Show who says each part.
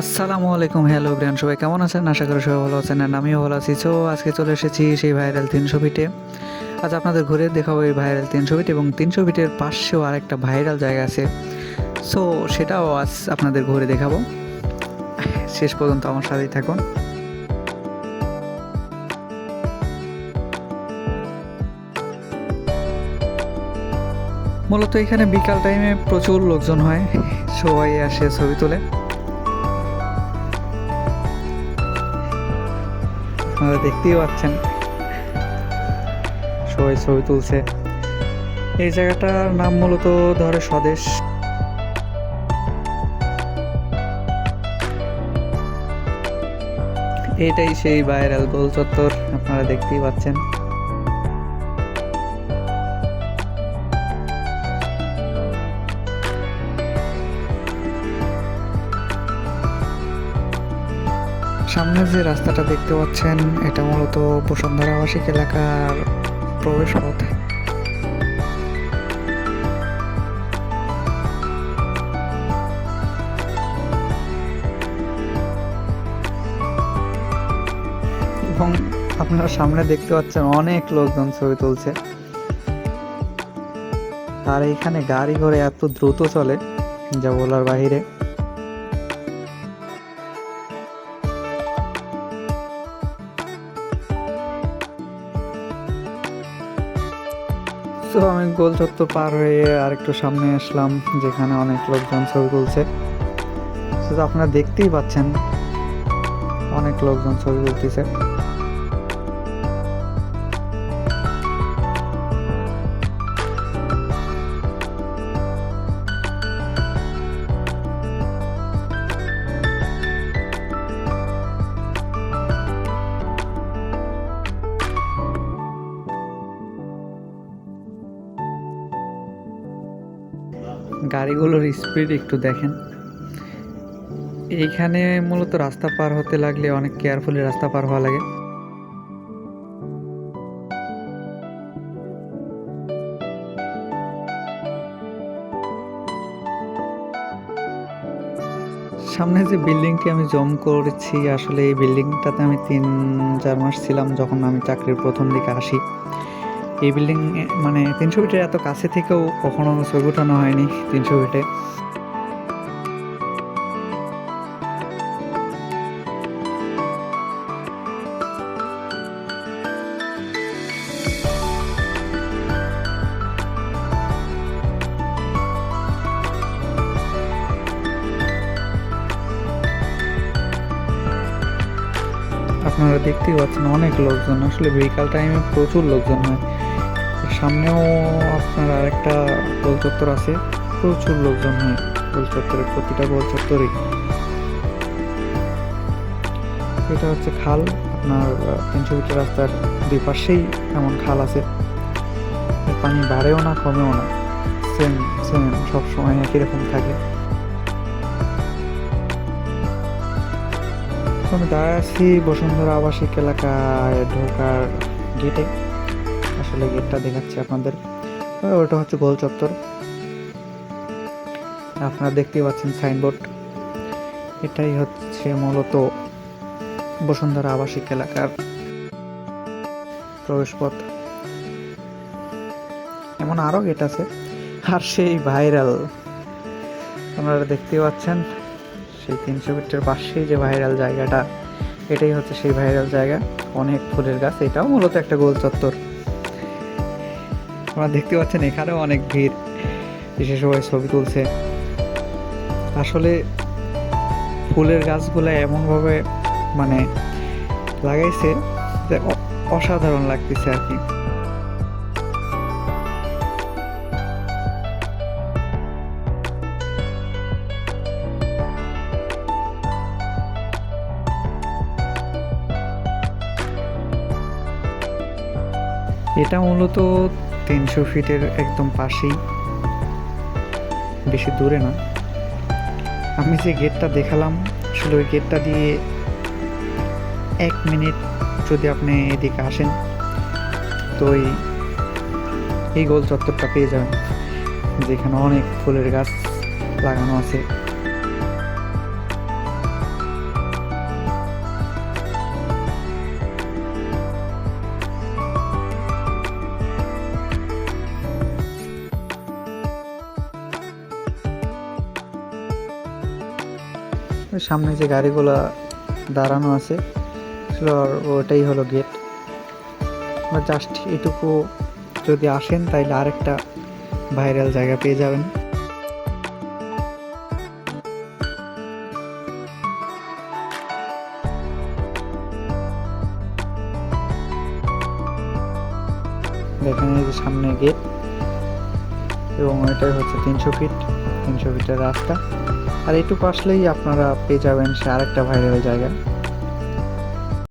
Speaker 1: আসসালামু আলাইকুম, hello Brian সবাই কেমন আছেন? আশা করি সবাই ভালো আছেন আর আমিও ভালো আছি। সো আজকে চলে এসেছি সেই ভাইরাল তিনশো ফিটে আজ আপনাদের ঘুরে দেখাবো এই ভাইরাল তিনশো ফিট এবং তিনশো ফিটের পাশেও আরেকটা ভাইরাল জায়গা আছে। সো সেটাও আজ আপনাদের ঘুরে দেখাবো। শেষ পর্যন্ত আমার সাথেই থাকুন। মূলত এখানে বিকাল টাইমে প্রচুর লোকজন হয়, সবাই আসে ছবি তোলে। আপনারা দেখতেই পাচ্ছেন। সবাই ছবি তুলছে। এই জায়গাটার নাম মূলত ধরে স্বদেশ। এটাই সেই ভাইরাল গোল চত্বর আপনারা দেখতেই পাচ্ছেন। সামনে যে রাস্তাটা দেখতে পাচ্ছেন, এটা মূলত বসুন্ধরা আবাসিক এলাকার প্রবেশ পথ এবং আপনারা সামনে দেখতে পাচ্ছেন অনেক লোকজন ছবি তুলছে। আর এইখানে গাড়ি ঘোড়ে এত দ্রুত চলে, যা বলার বাহিরে। তো আমি গোল চত্বর পার হয়ে আরেকটু সামনে আসলাম, যেখানে অনেক লোকজন ছবি তুলছে। আপনারা দেখতেই পাচ্ছেন, অনেক লোকজন ছবি তুলতেছে। গাড়িগুলোর স্পিড একটু দেখেন। এইখানে মূলত রাস্তা পার হতে লাগলে অনেক কেয়ারফুলি রাস্তা পার হওয়া লাগে। সামনে যে বিল্ডিংটি আমি জম করেছি, আসলে এই বিল্ডিংটাতে আমি তিন, চার মাস ছিলাম যখন আমি চাকরির প্রথম দিকে আসি। এই বিল্ডিং মানে তিনশো ফিটের এত কাছে থেকেও কখনো ছবি ওঠানো হয়নি তিনশো ফিটে আপনারা দেখতেই পাচ্ছেন অনেক লোকজন। আসলে বিকাল টাইমে প্রচুর লোকজন হয়। সামনেও আপনার আরেকটা গোল চত্বর আছে। প্রচুর লোকজন হয় গোল চত্বরে, প্রতিটা গোল এটা হচ্ছে খাল। আপনার তিনশো মিটার রাস্তার দুই পাশেই এমন খাল আছে। পানি বাড়েও না, কমেও না। সেম সেম সবসময় একই রকম থাকে। আমি দাঁড়ায় আছি বসুন্ধরা আবাসিক এলাকায় ঢোকার গেটে আসলে গেটটা দেখাচ্ছি আপনাদের। ওটা হচ্ছে গোল চত্বর। আপনারা দেখতেই পাচ্ছেন সাইনবোর্ড। এটাই হচ্ছে মূলত বসুন্ধরা আবাসিক এলাকার প্রবেশপথ। এমন আরও গেট আছে, আর সেই ভাইরাল। আপনারা দেখতেই পাচ্ছেন, সেই তিনশো ফিটের পাশেই যে ভাইরাল জায়গাটা, এটাই হচ্ছে সেই ভাইরাল জায়গা। অনেক ফুলের গাছ, এটাও মূলত একটা গোল চত্বর। আপনারা দেখতে পাচ্ছেন, এখানেও অনেক ভিড়। এসে সবাই ছবি তুলছে। আসলে ফুলের গাছগুলো এমনভাবে মানে লাগাইছে যে অসাধারণ লাগতেছে আর কি। এটা মূলত তিনশো ফিটের একদম পাশেই। বেশি দূরে না। আমি যে গেটটা দেখালাম, আসলে ওই গেটটা দিয়ে এক মিনিট যদি আপনি এদিকে আসেন, তো এই গোল চত্বরটা পেয়ে যাবেন। যেখানে অনেক ফুলের গাছ লাগানো আছে। সামনে যে গাড়িগুলো দাঁড়ানো আছে ওটাই হলো গেট জাস্ট এটুকু যদি আসেন, তাইলে আরেকটা ভাইরাল জায়গা পেয়ে যাবেন। দেখেন এই যে সামনে গেট এবং এটাই হচ্ছে তিনশো ফিট তিনশো ফিটের রাস্তা। আর এটুকু আসলেই আপনারা পেয়ে যাবেন সে আরেকটা ভাইরাল জায়গা।